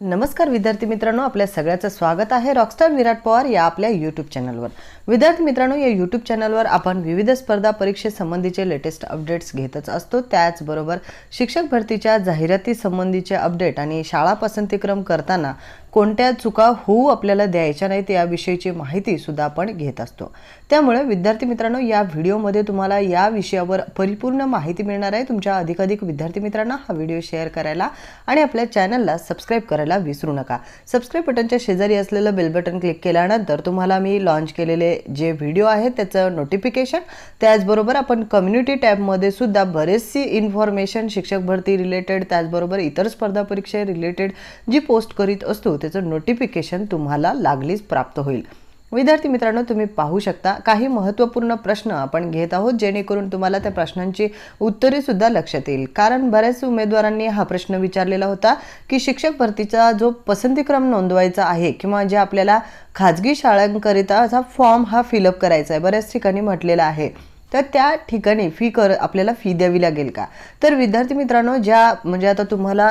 नमस्कार विद्यार्थी मित्रांनो आपल्या सगळ्याचं स्वागत आहे रॉकस्टार विराट पवार या आपल्या यूट्यूब चॅनलवर विद्यार्थी मित्रांनो या यूट्यूब चॅनलवर आपण विविध स्पर्धा परीक्षेसंबंधीचे लेटेस्ट अपडेट्स घेतच असतो. त्याचबरोबर शिक्षक भरतीच्या जाहिराती संबंधीचे अपडेट आणि शाळा पसंतीक्रम करताना कोणत्या चुका होऊ आपल्याला द्यायच्या नाहीत याविषयीची माहिती सुद्धा आपण घेत असतो. त्यामुळे विद्यार्थी मित्रांनो या व्हिडिओमध्ये तुम्हाला या विषयावर परिपूर्ण माहिती मिळणार आहे. तुमच्या अधिकाधिक विद्यार्थी मित्रांना हा व्हिडिओ शेअर करायला आणि आपल्या चॅनलला सबस्क्राईब करायला विसरू नका. सबस्क्राईब बटनच्या शेजारी असलेलं बेल बटन क्लिक केल्यानंतर तुम्हाला मी लॉन्च केलेले जे व्हिडिओ आहेत त्याचं नोटिफिकेशन त्याचबरोबर आपण कम्युनिटी टॅबमध्ये सुद्धा बरेचशी इन्फॉर्मेशन शिक्षक भरती रिलेटेड त्याचबरोबर इतर स्पर्धा परीक्षे रिलेटेड जी पोस्ट करीत असतो त्याचं नोटिफिकेशन तुम्हाला लागलीच प्राप्त होईल. विद्यार्थी मित्रांनो तुम्ही पाहू शकता काही महत्त्वपूर्ण प्रश्न आपण घेत आहोत जेणेकरून तुम्हाला त्या प्रश्नांची उत्तरेसुद्धा लक्षात येईल. कारण बऱ्याच उमेदवारांनी हा प्रश्न विचारलेला होता की शिक्षक भरतीचा जो पसंतीक्रम नोंदवायचा आहे किंवा जे आपल्याला खाजगी शाळांकरिता असा फॉर्म हा फिलअप करायचा आहे बऱ्याच ठिकाणी म्हटलेला आहे. तर त्या ठिकाणी फी कर आपल्याला फी द्यावी लागेल का? तर विद्यार्थी मित्रांनो ज्या म्हणजे आता तुम्हाला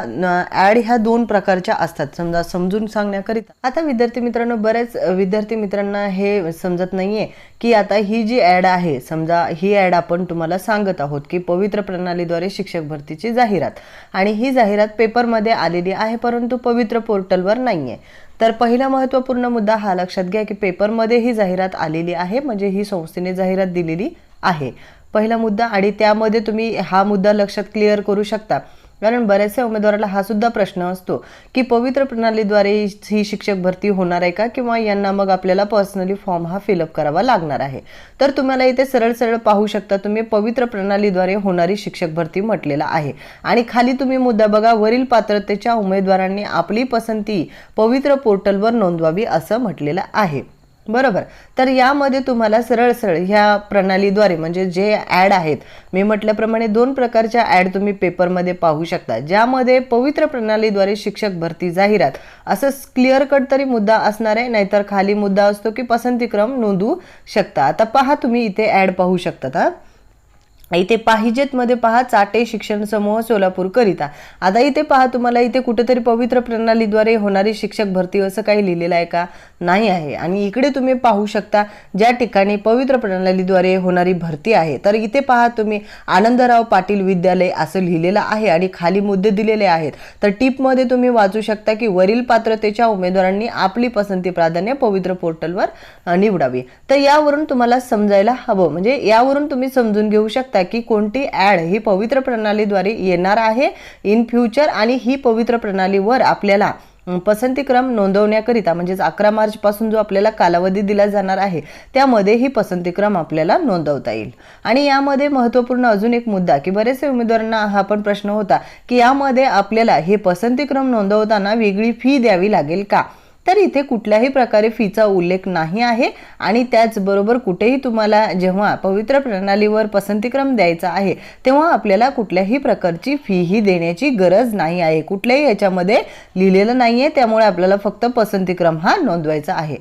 ॲड ह्या दोन प्रकारच्या असतात समजा समजून सांगण्याकरिता. आता विद्यार्थी मित्रांनो बऱ्याच विद्यार्थी मित्रांना हे समजत नाहीये की आता ही जी ॲड आहे समजा ही ॲड आपण तुम्हाला सांगत आहोत की पवित्र प्रणालीद्वारे शिक्षक भरतीची जाहिरात. आणि ही जाहिरात पेपरमध्ये आलेली आहे परंतु पवित्र पोर्टलवर नाही आहे तर पहिला महत्त्वपूर्ण मुद्दा हा लक्षात घ्या की पेपरमध्ये ही जाहिरात आलेली आहे म्हणजे ही संस्थेने जाहिरात दिलेली आहे. पहिला मुद्दा आणि त्यामध्ये तुम्ही हा मुद्दा लक्षात क्लिअर करू शकता. कारण बऱ्याचशा उमेदवाराला हा सुद्धा प्रश्न असतो की पवित्र प्रणालीद्वारे ही शिक्षक भरती होणार आहे का? किंवा यांना मग आपल्याला पर्सनली फॉर्म हा फिलअप करावा लागणार आहे. तर तुम्हाला इथे सरळ सरळ पाहू शकता तुम्ही पवित्र प्रणालीद्वारे होणारी शिक्षक भरती म्हटलेला आहे. आणि खाली तुम्ही मुद्दा बघा वरील पात्रतेच्या उमेदवारांनी आपली पसंती पवित्र पोर्टलवर नोंदवावी असं म्हटलेलं आहे. बरोबर. तर यामध्ये तुम्हाला सरळ सरळ ह्या प्रणालीद्वारे म्हणजे जे ॲड आहेत मी म्हटल्याप्रमाणे दोन प्रकारच्या ॲड तुम्ही पेपरमध्ये पाहू शकता ज्यामध्ये पवित्र प्रणालीद्वारे शिक्षक भरती जाहिरात असं क्लिअर कट तरी मुद्दा असणार आहे नाहीतर खाली मुद्दा असतो की पसंतीक्रम नोंदवू शकता. आता पहा तुम्ही इथे ॲड पाहू शकता हा. इथे पाहिजेत मध्ये पहा चाटे शिक्षण समूह सोलापूरकरिता आता इथे पहा तुम्हाला इथे कुठेतरी पवित्र प्रणालीद्वारे होणारी शिक्षक भरती असं काही लिहिलेलं आहे का? नाही आहे. आणि इकडे तुम्ही पाहू शकता ज्या ठिकाणी पवित्र प्रणालीद्वारे होणारी भरती आहे. तर इथे पहा तुम्ही आनंदराव पाटील विद्यालय असं लिहिलेलं आहे आणि खाली मुद्दे दिलेले आहेत. तर टिपमध्ये तुम्ही वाचू शकता की वरील पात्रतेच्या उमेदवारांनी आपली पसंती प्राधान्य पवित्र पोर्टलवर निवडावी. तर यावरून तुम्हाला समजायला हवं. म्हणजे यावरून तुम्ही समजून घेऊ शकता की कोणती ॲड ही पवित्र प्रणालीद्वारे येणार आहे? इन फ्युचर आणि ही पवित्र प्रणालीवर आपल्याला पसंतीक्रम नोंदवण्याकरिता म्हणजेच अकरा मार्चपासून जो आपल्याला कालावधी दिला जाणार आहे त्यामध्ये ही पसंतीक्रम आपल्याला नोंदवता येईल. आणि यामध्ये महत्त्वपूर्ण अजून एक मुद्दा की बरेचसे उमेदवारांना हा पण प्रश्न होता की यामध्ये आपल्याला हे पसंतीक्रम नोंदवताना वेगळी फी द्यावी लागेल का? तर इथे कुठल्याही प्रकारे फीचा उल्लेख नाही आहे. आणि त्याचबरोबर कुठेही तुम्हाला जेव्हा पवित्र प्रणालीवर पसंतीक्रम द्यायचा आहे तेव्हा आपल्याला कुठल्याही प्रकारची फीही देण्याची गरज नाही आहे. कुठल्याही याच्यामध्ये लिहिलेलं नाही आहे त्यामुळे आपल्याला फक्त पसंतीक्रम हा नोंदवायचा आहे.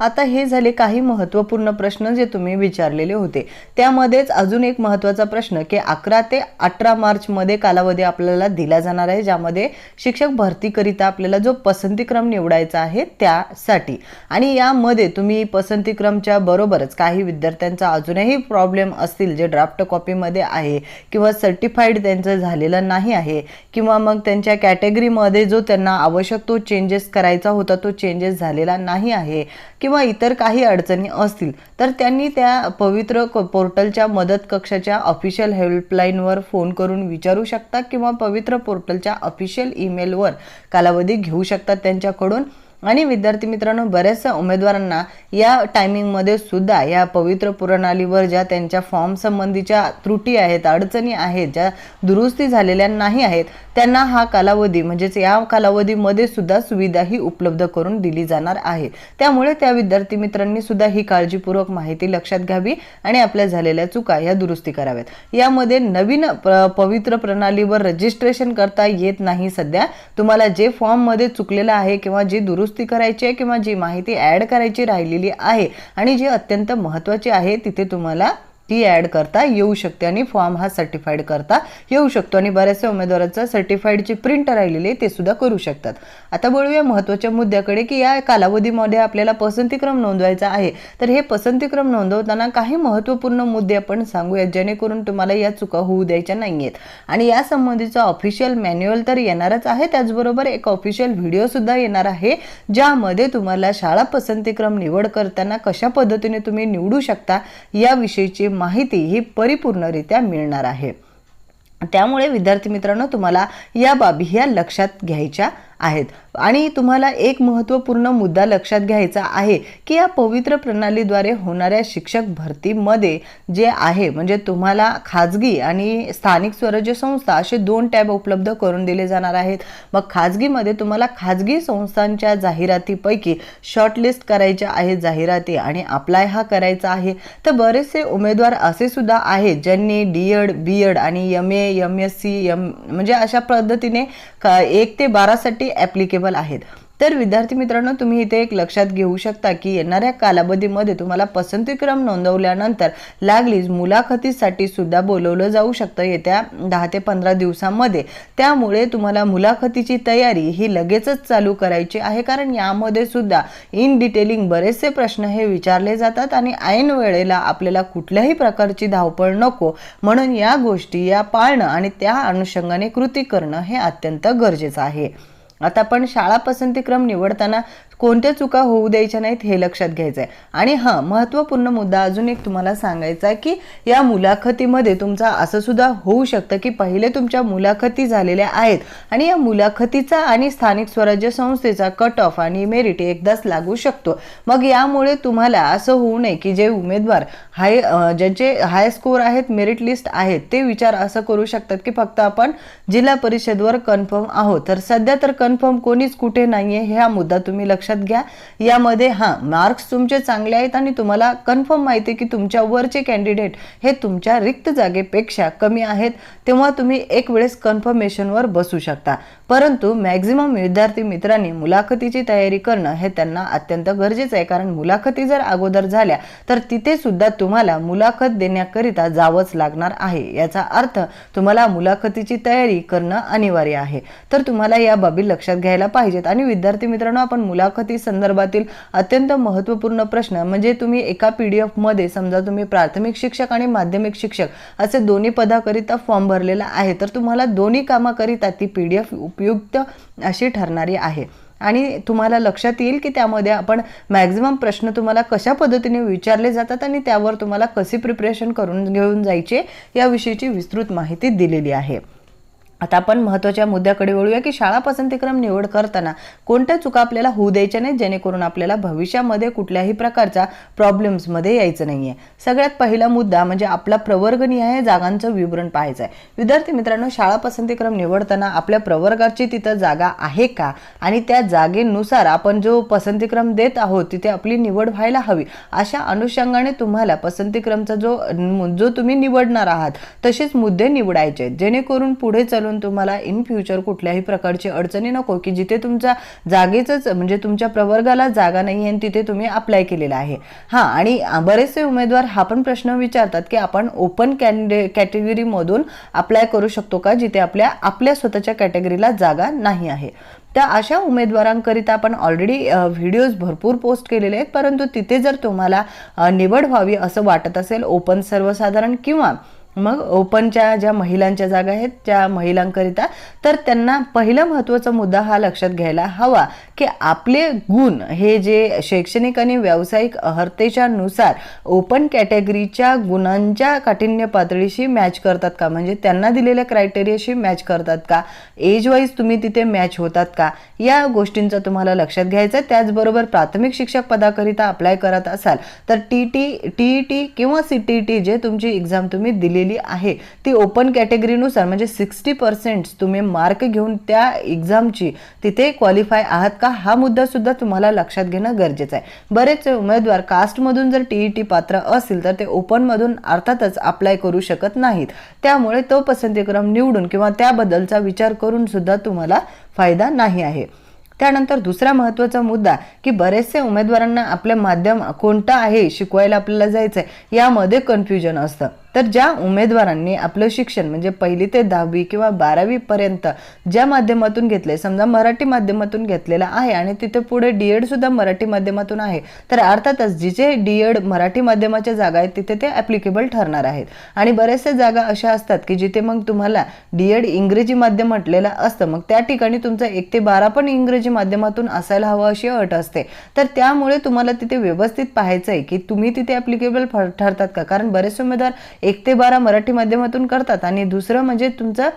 आता हे झाले काही महत्त्वपूर्ण प्रश्न जे तुम्ही विचारलेले होते. त्यामध्येच अजून एक महत्त्वाचा प्रश्न की अकरा ते अठरा मार्चमध्ये कालावधी आपल्याला दिला जाणार आहे ज्यामध्ये शिक्षक भरतीकरिता आपल्याला जो पसंतीक्रम निवडायचा आहे त्यासाठी. आणि यामध्ये तुम्ही पसंतीक्रमच्या बरोबरच काही विद्यार्थ्यांचा अजूनही प्रॉब्लेम असतील जे ड्राफ्ट कॉपीमध्ये आहे किंवा सर्टिफाईड त्यांचं झालेलं नाही आहे किंवा मग त्यांच्या कॅटेगरीमध्ये जो त्यांना आवश्यक तो चेंजेस करायचा होता तो चेंजेस झालेला नाही आहे किंवा इतर काही अडचणी असतील तर त्यांनी त्या पवित्र पोर्टलच्या मदत कक्षाच्या ऑफिशियल हेल्पलाईनवर फोन करून विचारू शकता किंवा पवित्र पोर्टलच्या ऑफिशियल ईमेलवर कालावधी घेऊ शकतात त्यांच्याकडून. आणि विद्यार्थी मित्रांनो बऱ्याचशा उमेदवारांना या टायमिंगमध्ये सुद्धा या पवित्र प्रणालीवर ज्या त्यांच्या फॉर्म संबंधीच्या त्रुटी आहेत अडचणी आहेत ज्या दुरुस्ती झालेल्या नाही आहेत त्यांना हा कालावधी म्हणजेच या कालावधीमध्ये सुद्धा सुविधा ही उपलब्ध करून दिली जाणार आहे. त्यामुळे त्या विद्यार्थी मित्रांनी सुद्धा ही काळजीपूर्वक माहिती लक्षात घ्यावी आणि आपल्या झालेल्या चुका या दुरुस्ती कराव्यात. यामध्ये नवीन पवित्र प्रणालीवर रजिस्ट्रेशन करता येत नाही सध्या. तुम्हाला जे फॉर्ममध्ये चुकलेलं आहे किंवा जी दुरुस्ती करायची आहे किंवा जी माहिती ॲड करायची राहिलेली आहे आणि जी अत्यंत महत्त्वाची आहे तिथे तुम्हाला ती ॲड करता येऊ शकते आणि फॉर्म हा सर्टिफाईड करता येऊ शकतो. आणि बऱ्याचशा उमेदवाराचं सर्टिफाईडची प्रिंट राहिलेली आहे ते सुद्धा करू शकतात. आता बोलूया महत्त्वाच्या मुद्द्याकडे की या कालावधीमध्ये आपल्याला पसंतीक्रम नोंदवायचा आहे. तर हे पसंतीक्रम नोंदवताना काही महत्त्वपूर्ण मुद्दे आपण सांगूयात जेणेकरून तुम्हाला या चुका होऊ द्यायच्या नाही आहेत आणि या संबंधीचं ऑफिशियल मॅन्युअल तर येणारच आहे. त्याचबरोबर एक ऑफिशियल व्हिडिओसुद्धा येणार आहे ज्यामध्ये तुम्हाला शाळा पसंतीक्रम निवड करताना कशा पद्धतीने तुम्ही निवडू शकता याविषयीची माहिती ही परिपूर्णरित्या मिळणार आहे. त्यामुळे विद्यार्थी मित्रांनो तुम्हाला या बाबी ह्या लक्षात घ्यायच्या आहेत. आणि तुम्हाला एक महत्त्वपूर्ण मुद्दा लक्षात घ्यायचा आहे की या पवित्र प्रणालीद्वारे होणाऱ्या शिक्षक भरतीमध्ये जे आहे म्हणजे तुम्हाला खाजगी आणि स्थानिक स्वराज्य संस्था असे दोन टॅब उपलब्ध करून दिले जाणार आहेत. मग खाजगीमध्ये तुम्हाला खाजगी संस्थांच्या जाहिरातीपैकी शॉर्टलिस्ट करायच्या आहेत जाहिराती आणि अप्लाय हा करायचा आहे. तर बरेचसे उमेदवार असे सुद्धा आहेत ज्यांनी डी एड बी एड आणि M A M S C M म्हणजे अशा पद्धतीने का एक ते बारासाठी ॲप्लिकेबल आहेत. तर विद्यार्थी मित्रांनो तुम्ही इथे एक लक्षात घेऊ शकता की येणाऱ्या कालावधीमध्ये तुम्हाला पसंतीक्रम नोंदवल्यानंतर लागलीच मुलाखतीसाठी सुद्धा बोलवलं जाऊ शकतं येत्या दहा ते पंधरा दिवसांमध्ये. त्यामुळे तुम्हाला मुलाखतीची तयारी ही लगेचच चालू करायची आहे कारण यामध्ये सुद्धा इन डिटेलिंग बरेचसे प्रश्न हे विचारले जातात आणि ऐन वेळेला आपल्याला कुठल्याही प्रकारची धावपळ नको. म्हणून या गोष्टी या पाळणं आणि त्या अनुषंगाने कृती करणं हे अत्यंत गरजेचं आहे. आता आपण शाळा पसंतीक्रम निवडताना कोणत्या चुका होऊ द्यायच्या नाहीत हे लक्षात घ्यायचं आहे आणि हां महत्त्वपूर्ण मुद्दा अजून एक तुम्हाला सांगायचा आहे की या मुलाखतीमध्ये तुमचा असं सुद्धा होऊ शकतं की पहिले तुमच्या मुलाखती झालेल्या आहेत आणि या मुलाखतीचा आणि स्थानिक स्वराज्य संस्थेचा कट ऑफ आणि मेरिट एकदाच लागू शकतो. मग यामुळे तुम्हाला असं होऊ नये की जे उमेदवार हाय ज्यांचे हाय स्कोर आहेत मेरिट लिस्ट आहेत ते विचार असं करू शकतात की फक्त आपण जिल्हा परिषदवर कन्फर्म आहोत. तर सध्या तर कन्फर्म कोणीच कुठे नाही आहे हा मुद्दा तुम्ही लक्ष लक्षात घ्या. यामध्ये हां मार्क्स तुमचे चांगले आहेत आणि तुम्हाला कन्फर्म माहिती आहे की तुमच्या वरचे कॅन्डिडेट हे तुमच्या रिक्त जागेपेक्षा कमी आहेत. तेव्हा तुम्ही एक वेळेस कन्फर्मेशनवर बसू शकता. परंतु मॅक्झिमम विद्यार्थी मित्रांनी मुलाखतीची तयारी करणं हे त्यांना अत्यंत गरजेचं आहे. कारण मुलाखती जर अगोदर झाल्या तर तिथे सुद्धा तुम्हाला मुलाखत देण्याकरिता जावंच लागणार आहे. याचा अर्थ तुम्हाला मुलाखतीची तयारी करणं अनिवार्य आहे. तर तुम्हाला या बाबी लक्षात घ्यायला पाहिजेत. आणि विद्यार्थी मित्रांनो आपण मुलाखत संदर्भातील अत्यंत महत्त्वपूर्ण प्रश्न. म्हणजे तुम्ही एका पी डी एफमध्ये समजा तुम्ही प्राथमिक शिक्षक आणि माध्यमिक शिक्षक असे दोन्ही पदाकरिता फॉर्म भरलेला आहे तर तुम्हाला दोन्ही कामाकरिता ती पी डी एफ उपयुक्त अशी ठरणारी आहे. आणि तुम्हाला लक्षात येईल की त्यामध्ये आपण मॅक्झिमम प्रश्न तुम्हाला कशा पद्धतीने विचारले जातात आणि त्यावर तुम्हाला कशी प्रिपरेशन करून घेऊन जायचे याविषयीची विस्तृत माहिती दिलेली आहे. आता आपण महत्त्वाच्या मुद्द्याकडे वळूया की शाळा पसंतीक्रम निवड करताना कोणत्या चुका आपल्याला होऊ द्यायच्या नाहीत जेणेकरून आपल्याला भविष्यामध्ये कुठल्याही प्रकारच्या प्रॉब्लेम्समध्ये यायचं नाही आहे सगळ्यात पहिला मुद्दा म्हणजे आपला प्रवर्गनिहाय जागांचं विवरण पाहायचं आहे. विद्यार्थी मित्रांनो शाळा पसंतीक्रम निवडताना आपल्या प्रवर्गाची तिथं जागा आहे का? आणि त्या जागेनुसार आपण जो पसंतीक्रम देत आहोत तिथे आपली निवड व्हायला हवी. अशा अनुषंगाने तुम्हाला पसंतीक्रमचा जो जो तुम्ही निवडणार आहात तसेच मुद्दे निवडायचे आहेत. जेणेकरून पुढे चालून तुम्हाला इन फ्युचर कुठल्याही प्रकारची अडचणी नको की जिथे तुमच्या जागेचंच म्हणजे तुमच्या प्रवर्गाला जागा नाही आहे तिथे तुम्ही अप्लाय केलेला आहे. हां आणि बरेचसे उमेदवार हा पण प्रश्न विचारतात की आपण ओपन कॅन्डे कॅटेगरीमधून अप्लाय करू शकतो का जिथे आपल्या आपल्या स्वतःच्या कॅटेगरीला जागा नाही आहे. त्या अशा उमेदवारांकरिता आपण ऑलरेडी व्हिडिओज भरपूर पोस्ट केलेले आहेत परंतु तिथे जर तुम्हाला निवड व्हावी असं वाटत असेल ओपन सर्वसाधारण किंवा मग ओपनच्या ज्या महिलांच्या जागा आहेत त्या महिलांकरिता तर त्यांना पहिला महत्त्वाचा मुद्दा हा लक्षात घ्यायला हवा की आपले गुण हे जे शैक्षणिक आणि व्यावसायिक अर्हतेच्या नुसार ओपन कॅटेगरीच्या गुणांच्या काठिण्य पातळीशी मॅच करतात का? म्हणजे त्यांना दिलेल्या क्रायटेरियाशी मॅच करतात का? एज वाईज तुम्ही तिथे मॅच होतात का? या गोष्टींचं तुम्हाला लक्षात घ्यायचं त्याचबरोबर प्राथमिक शिक्षक पदाकरिता अप्लाय करत असाल तर टी टी टी टी किंवा सी टी टी जे तुमची एक्झाम तुम्ही दिलेली आहे. ती ओपन कॅटेगरीनुसार म्हणजे सिक्स्टी पर्सेंट तुम्ही मार्क घेऊन त्या एक्झामची तिथे क्वालिफाय आहात का? हा मुद्दा सुद्धा तुम्हाला लक्षात घेणं गरजेचं आहे. बरेच उमेदवार कास्टमधून जर टी ई टी पात्र असतील तर ते ओपनमधून अर्थातच अप्लाय करू शकत नाहीत. त्यामुळे तो पसंतीक्रम निवडून किंवा त्याबद्दलचा विचार करून सुद्धा तुम्हाला फायदा नाही आहे. त्यानंतर दुसरा महत्त्वाचा मुद्दा की बरेचसे उमेदवारांना आपलं माध्यम कोणतं आहे शिकवायला आपल्याला जायचं आहे यामध्ये कन्फ्युजन असतं. तर ज्या उमेदवारांनी आपलं शिक्षण म्हणजे पहिली ते दहावी किंवा बारावीपर्यंत ज्या माध्यमातून घेतले समजा मराठी माध्यमातून घेतलेलं आहे आणि तिथे पुढे डी एडसुद्धा मराठी माध्यमातून आहे तर अर्थातच जिचे डी एड मराठी माध्यमाच्या जागा आहेत तिथे ते ॲप्लिकेबल ठरणार आहेत. आणि बऱ्याचशा जागा अशा असतात की जिथे मग तुम्हाला डी एड इंग्रजी माध्यम म्हटलेलं असतं मग त्या ठिकाणी तुमचं एक ते बारा पण इंग्रजी माध्यमातून असायला हवं अशी अट असते. तर त्यामुळे तुम्हाला तिथे व्यवस्थित पाहायचं आहे की तुम्ही तिथे ॲप्लिकेबल ठरतात का? कारण बरेचसे उमेदवार एक ते बारा मराठी माध्यमातून करतात आणि दुसरं म्हणजे तुमचं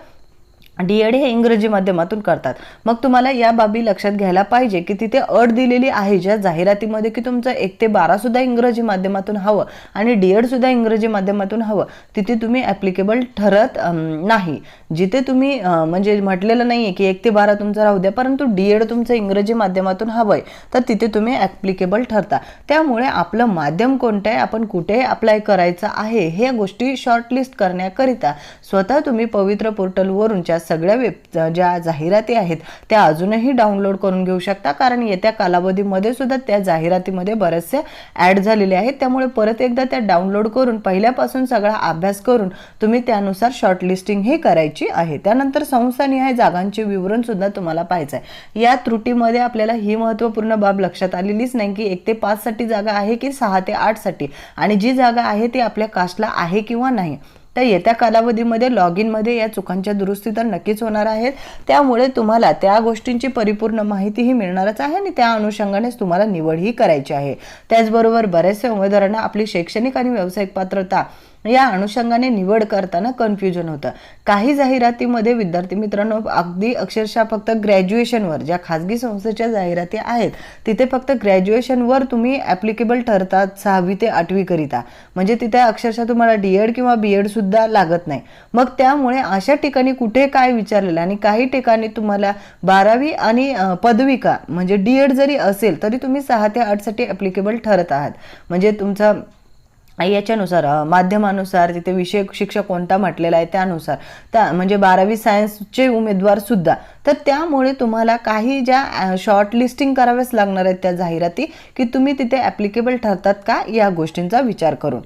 डी एड हे इंग्रजी माध्यमातून करतात. मग तुम्हाला या बाबी लक्षात घ्यायला पाहिजे की तिथे अट दिलेली आहे ज्या जाहिरातीमध्ये की तुमचं एक ते बारासुद्धा इंग्रजी माध्यमातून हवं आणि डी एडसुद्धा इंग्रजी माध्यमातून हवं तिथे तुम्ही ॲप्लिकेबल ठरत नाही. जिथे तुम्ही म्हणजे म्हटलेलं नाही आहे की एक ते बारा तुमचं राहू द्या परंतु डी एड तुमचं इंग्रजी माध्यमातून हवं आहे तर तिथे तुम्ही ॲप्लिकेबल ठरता. त्यामुळे आपलं माध्यम कोणतं आहे आपण कुठे अप्लाय करायचं आहे हे गोष्टी शॉर्टलिस्ट करण्याकरिता स्वतः तुम्ही पवित्र पोर्टलवरूनच्या सगळ्या वेब ज्या जाहिराती आहेत त्या अजूनही डाउनलोड करून घेऊ शकता. कारण येत्या कालावधीमध्ये सुद्धा त्या जाहिरातीमध्ये बरेचसे ॲड झालेले आहेत. त्यामुळे परत एकदा त्या डाउनलोड करून पहिल्यापासून सगळा अभ्यास करून तुम्ही त्यानुसार शॉर्टलिस्टिंग ही करायची आहे. त्यानंतर संस्थानिहाय जागांचे विवरण सुद्धा तुम्हाला पाहायचं आहे. या त्रुटीमध्ये आपल्याला ही महत्त्वपूर्ण बाब लक्षात आलेलीच नाही की एक ते पाचसाठी जागा आहे की सहा ते आठसाठी. आणि जी जागा आहे ती आपल्या कास्टला आहे किंवा नाही. तर येत्या कालावधीमध्ये लॉग इनमध्ये या चुकांच्या दुरुस्ती तर नक्कीच होणार आहेत. त्यामुळे तुम्हाला त्या गोष्टींची परिपूर्ण माहितीही मिळणारच आहे आणि त्या अनुषंगानेच तुम्हाला निवडही करायची आहे. त्याचबरोबर बऱ्याचशा उमेदवारांना आपली शैक्षणिक आणि व्यावसायिक पात्रता या अनुषंगाने निवड करताना कन्फ्युजन होतं. काही जाहिरातीमध्ये विद्यार्थी मित्रांनो अगदी अक्षरशः फक्त ग्रॅज्युएशनवर ज्या खाजगी संस्थेच्या जाहिराती आहेत तिथे फक्त ग्रॅज्युएशनवर तुम्ही ॲप्लिकेबल ठरतात सहावी ते आठवीकरिता म्हणजे तिथे अक्षरशः तुम्हाला डी एड किंवा बी एडसुद्धा लागत नाही. मग त्यामुळे अशा ठिकाणी कुठे काय विचारलेलं आणि काही ठिकाणी तुम्हाला बारावी आणि पदविका म्हणजे डी एड जरी असेल तरी तुम्ही सहा ते आठसाठी ॲप्लिकेबल ठरत आहात. म्हणजे तुमचा याच्यानुसार माध्यमानुसार तिथे विषय शिक्षक कोणता म्हटलेला आहे त्यानुसार. त्या म्हणजे बारावी सायन्सचे उमेदवार सुद्धा. तर त्यामुळे तुम्हाला काही ज्या शॉर्ट लिस्टिंग कराव्याच लागणार आहेत त्या जाहिराती की तुम्ही तिथे ॲप्लिकेबल ठरतात का या गोष्टींचा विचार करून.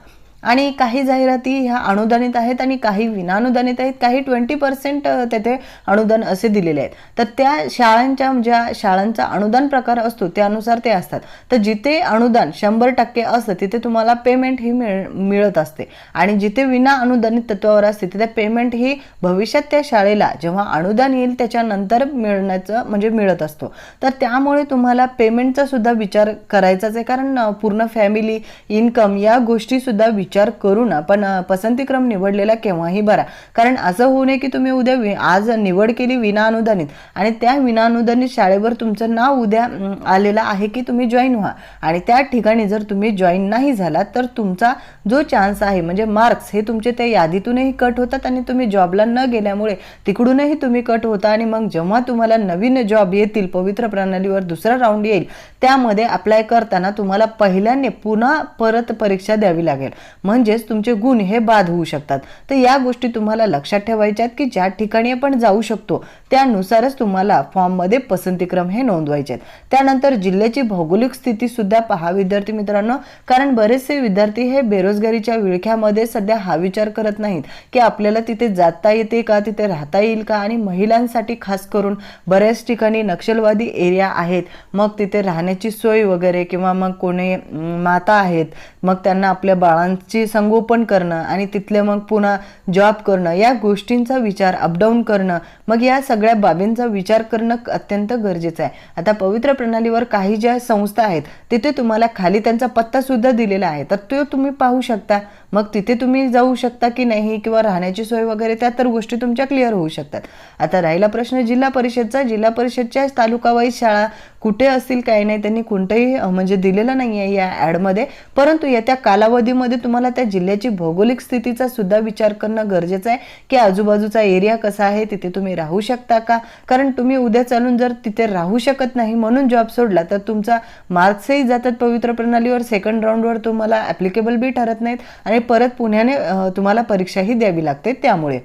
आणि काही जाहिराती ह्या अनुदानित आहेत आणि काही विनाअनुदानित आहेत. काही ट्वेंटी पर्सेंट तेथे अनुदान असे दिलेले आहेत. तर त्या शाळांच्या ज्या शाळांचा अनुदान प्रकार असतो त्यानुसार ते असतात. तर जिथे अनुदान शंभर टक्के असतं तिथे तुम्हाला पेमेंट ही मिळ मिळत असते. आणि जिथे विना अनुदानित तत्वावर असते तिथे पेमेंट ही भविष्यात त्या शाळेला जेव्हा अनुदान येईल त्याच्यानंतर मिळण्याचं म्हणजे मिळत असतो. तर त्यामुळे तुम्हाला पेमेंटचा सुद्धा विचार करायचाच आहे. कारण पूर्ण फॅमिली इन्कम या गोष्टीसुद्धा विचार विचार करून आपण पसंतीक्रम निवडलेला केव्हाही बरा. कारण असं होऊ नये की तुम्ही उद्या आज निवड केली विनाअनुदानित. आणि त्या विनाअनुदानित शाळेवर तुमचं नाव उद्या आलेलं आहे की तुम्ही जॉईन व्हा. आणि त्या ठिकाणी जर तुम्ही जॉईन नाही झाला तर तुमचा जो चान्स आहे म्हणजे मार्क्स हे तुमचे त्या यादीतूनही कट होतात आणि तुम्ही जॉबला न गेल्यामुळे तिकडूनही तुम्ही कट होता. आणि मग जेव्हा तुम्हाला नवीन जॉब येतील पवित्र प्रणालीवर दुसरा राऊंड येईल त्यामध्ये अप्लाय करताना तुम्हाला पहिल्याने पुन्हा परत परीक्षा द्यावी लागेल. म्हणजेच तुमचे गुण हे बाद होऊ शकतात. तर या गोष्टी तुम्हाला लक्षात ठेवायच्या आहेत की ज्या ठिकाणी आपण जाऊ शकतो त्यानुसारच तुम्हाला फॉर्ममध्ये पसंतीक्रम हे नोंदवायचे आहेत त्यानंतर जिल्ह्याची भौगोलिक स्थिती सुद्धा पहा विद्यार्थी मित्रांनो. कारण बरेचसे विद्यार्थी हे बेरोजगारीच्या विळख्यामध्ये सध्या हा विचार करत नाहीत की आपल्याला तिथे जाता येते का तिथे राहता येईल का? आणि महिलांसाठी खास करून बऱ्याच ठिकाणी नक्षलवादी एरिया आहेत. मग तिथे राहण्याची सोय वगैरे किंवा मग कोणी माता आहेत. मग त्यांना आपल्या बाळांची ची संगोपन करणं आणि तिथले मग पुन्हा जॉब करणं या गोष्टींचा विचार अपडाऊन करणं मग या सगळ्या बाबींचा विचार करणं अत्यंत गरजेचं आहे. आता पवित्र प्रणालीवर काही ज्या संस्था आहेत तिथे तुम्हाला खाली त्यांचा पत्ता सुद्धा दिलेला आहे. तर तो तुम्ही पाहू शकता. मग तिथे तुम्ही जाऊ शकता की नाही किंवा राहण्याची सोय वगैरे त्या तर गोष्टी तुमच्या क्लिअर होऊ शकतात. आता राहिला प्रश्न जिल्हा परिषदचा. जिल्हा परिषदच्या तालुकावाईज शाळा कुठे असतील काही नाही त्यांनी कोणतंही म्हणजे दिलेलं नाही आहे या ॲडमध्ये परंतु येत्या कालावधीमध्ये तुम्हाला त्या जिल्ह्याची भौगोलिक स्थितीचा सुद्धा विचार करणं गरजेचं आहे की आजूबाजूचा एरिया कसा आहे तिथे तुम्ही राहू शकता का? कारण तुम्ही उद्या चालून जर तिथे राहू शकत नाही म्हणून जॉब सोडला तर तुमचा मार्क्सही जातात पवित्र प्रणालीवर. सेकंड राऊंडवर तुम्हाला ॲप्लिकेबल बी ठरत नाहीत. आणि परत पुण्याने तुम्हाला परीक्षाही द्यावी लागते त्यामुळे.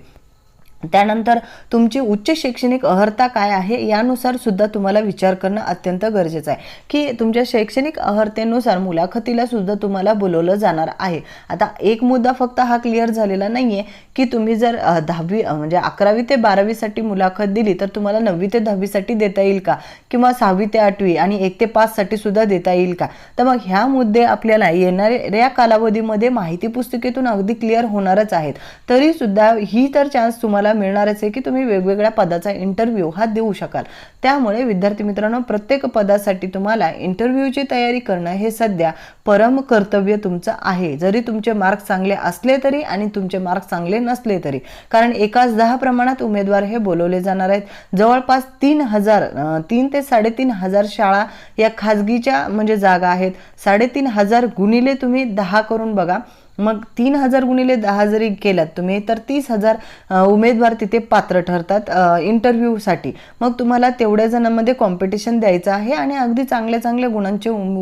त्यानंतर तुमची उच्च शैक्षणिक अर्हता काय आहे यानुसार सुद्धा तुम्हाला विचार करणं अत्यंत गरजेचं आहे. की तुमच्या शैक्षणिक अर्हतेनुसार मुलाखतीला सुद्धा तुम्हाला बोलवलं जाणार आहे. आता एक मुद्दा फक्त हा क्लिअर झालेला नाही आहे की तुम्ही जर दहावी म्हणजे अकरावी ते बारावीसाठी मुलाखत दिली तर तुम्हाला नववी ते दहावीसाठी देता येईल का? किंवा सहावी ते आठवी आणि एक ते पाचसाठी सुद्धा देता येईल का? तर मग ह्या मुद्दे आपल्याला येणाऱ्या कालावधीमध्ये माहिती पुस्तिकेतून अगदी क्लिअर होणारच आहेत. तरी सुद्धा ही तर चान्स तुम्हाला मिळणारच आहे की तुम्ही वेगवेगळ्या पदाचा इंटरव्ह्यू हा देऊ शकाल. त्यामुळे विद्यार्थी मित्रांनो प्रत्येक पदासाठी तुम्हाला इंटरव्ह्यूची तयारी करणं हे सध्या परम कर्तव्य तुमचं आहे. जरी तुमचे मार्क चांगले असले तरी आणि तुमचे मार्क चांगले नसले तरी. कारण एकाच दहा प्रमाणात उमेदवार हे बोलवले जाणार आहेत. जवळपास तीन हजार तीन ते साडेतीन हजार शाळा या खाजगीच्या म्हणजे जागा आहेत. साडेतीन हजार गुणिले तुम्ही दहा करून बघा. मग तीन हजार गुणिले दहा जरी केलात तुम्ही तर तीस हजार उमेदवार तिथे पात्र ठरतात इंटरव्ह्यूसाठी मग तुम्हाला तेवढ्या जणांमध्ये कॉम्पिटिशन द्यायचं आहे आणि अगदी चांगल्या चांगल्या गुणांचे उम-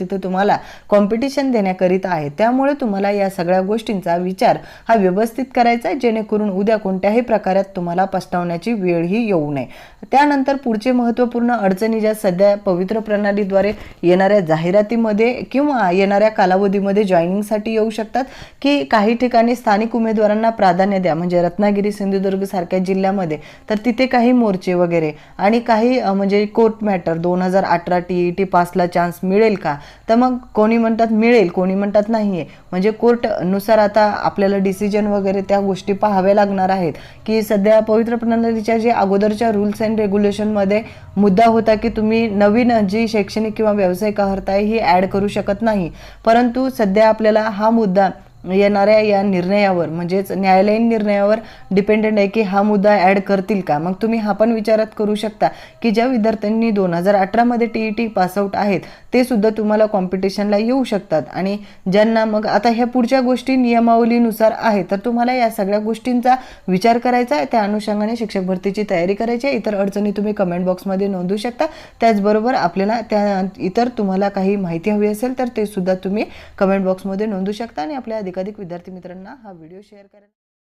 तिथे तुम्हाला कॉम्पिटिशन देण्याकरिता आहे त्यामुळे तुम्हाला या सगळ्या गोष्टींचा विचार हा व्यवस्थित करायचा आहे जेणेकरून उद्या कोणत्याही प्रकारात तुम्हाला पस्तावण्याची वेळही येऊ नये. त्यानंतर पुढचे महत्त्वपूर्ण अडचणी ज्या सध्या पवित्र प्रणालीद्वारे येणाऱ्या जाहिरातीमध्ये किंवा येणाऱ्या कालावधीमध्ये जॉईनिंगसाठी येऊ शकतात की काही ठिकाणी स्थानिक उमेदवारांना प्राधान्य द्या. म्हणजे रत्नागिरी सिंधुदुर्ग सारख्या जिल्ह्यामध्ये तर तिथे काही मोर्चे वगैरे आणि काही म्हणजे कोर्ट मॅटर दोन हजार अठरा टी ई टी पासला चान्स मिळेल का? तर मग कोणी म्हणतात मिळेल कोणी म्हणतात नाहीये. म्हणजे कोर्टनुसार आता आपल्याला डिसिजन वगैरे त्या गोष्टी पाहाव्या लागणार आहेत. की सध्या पवित्र प्रणालीच्या जे अगोदरच्या रूल्स अँड रेग्युलेशनमध्ये मुद्दा होता की तुम्ही नवीन जी शैक्षणिक किंवा व्यावसायिक अर्थ आहे ही ॲड करू शकत नाही. परंतु सध्या आपल्याला हा मुद्दा येणाऱ्या या निर्णयावर म्हणजेच न्यायालयीन निर्णयावर डिपेंडेंट आहे की हा मुद्दा ॲड करतील का? मग तुम्ही हा पण विचारात करू शकता की ज्या विद्यार्थ्यांनी दोन हजार अठरामध्ये टी ई टी पासआउट आहेत ते सुद्धा तुम्हाला कॉम्पिटिशनला येऊ शकतात. आणि ज्यांना मग आता ह्या पुढच्या गोष्टी नियमावलीनुसार आहे तर तुम्हाला या सगळ्या गोष्टींचा विचार करायचा आहे. त्या अनुषंगाने शिक्षक भरतीची तयारी करायची आहे. इतर अडचणी तुम्ही कमेंट बॉक्समध्ये नोंदवू शकता. त्याचबरोबर आपल्याला त्या इतर तुम्हाला काही माहिती हवी असेल तर ते सुद्धा तुम्ही कमेंट बॉक्समध्ये नोंदवू शकता आणि आपल्या अधिकाधिक विद्यार्थी मित्रांना हा व्हिडिओ शेअर करा